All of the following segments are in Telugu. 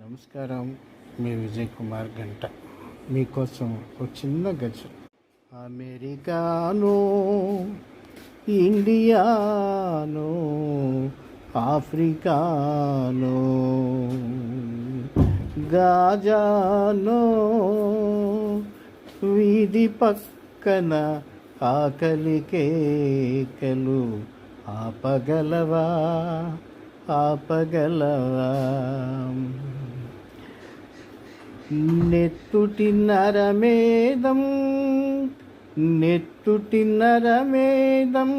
నమస్కారం. మీ విజయ్ కుమార్ గంట. మీకోసం ఒక చిన్న గజం అమెరికాను ఇండియాను ఆఫ్రికాను గాజాను వీధి పక్కన ఆకలి కేకలు ఆపగలవా? ఆపగలవా? నెత్తుటి నరమేదం నెత్తుటి నరమేదం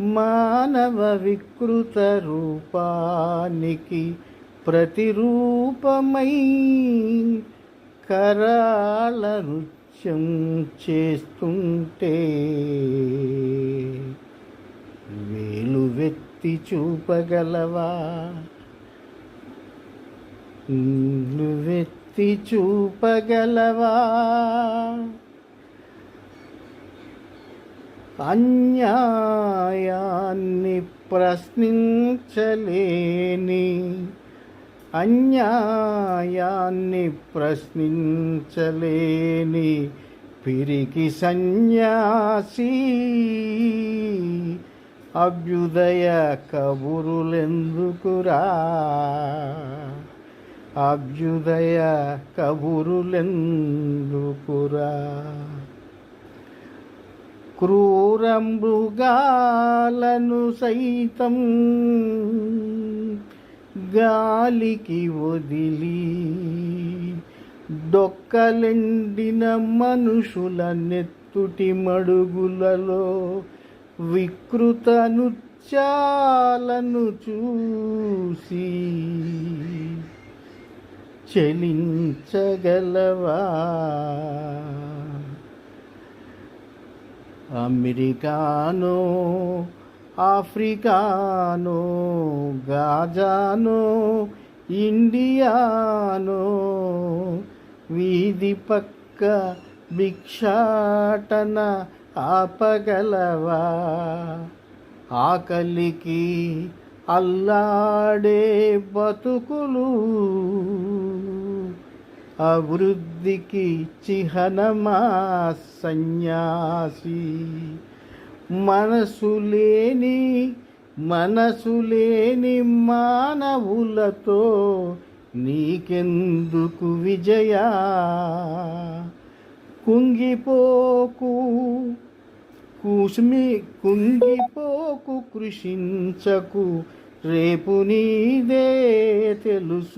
మానవ వికృత రూపానికి ప్రతిరూపమై కరాళ నృత్యం చేస్తుంటే వేలు వెత్తి చూపగలవా? నువ్వెత్తి చూపగలవా? అన్యాయాన్ని ప్రశ్నించలేని అన్యాయాన్ని ప్రశ్నించలేని పిరికి సన్యాసి అభ్యుదయ కబురులెందుకురా? అభ్యుదయ కబురులెందుకురా క్రూర మృగాలను సైతం గాలికి వదిలి డొక్కలెండిన మనుషుల నెత్తుటి మడుగులలో వికృత నృత్యాలను చూసి చెలించగలవా? అమెరికానో ఆఫ్రికానో గాజానో ఇండియానో వీధి పక్క భిక్షాటన ఆపగలవా? ఆకలికి అల్లాడే బతుకులు అభివృద్ధికి చిహ్నమా సన్యాసి? మనసు లేని మనసు లేని మానవులతో నీకెందుకు విజయ? కుంగిపోకు కూసుమి కుంగిపోకు కృషించకు. రేపు నీదే తెలుసు.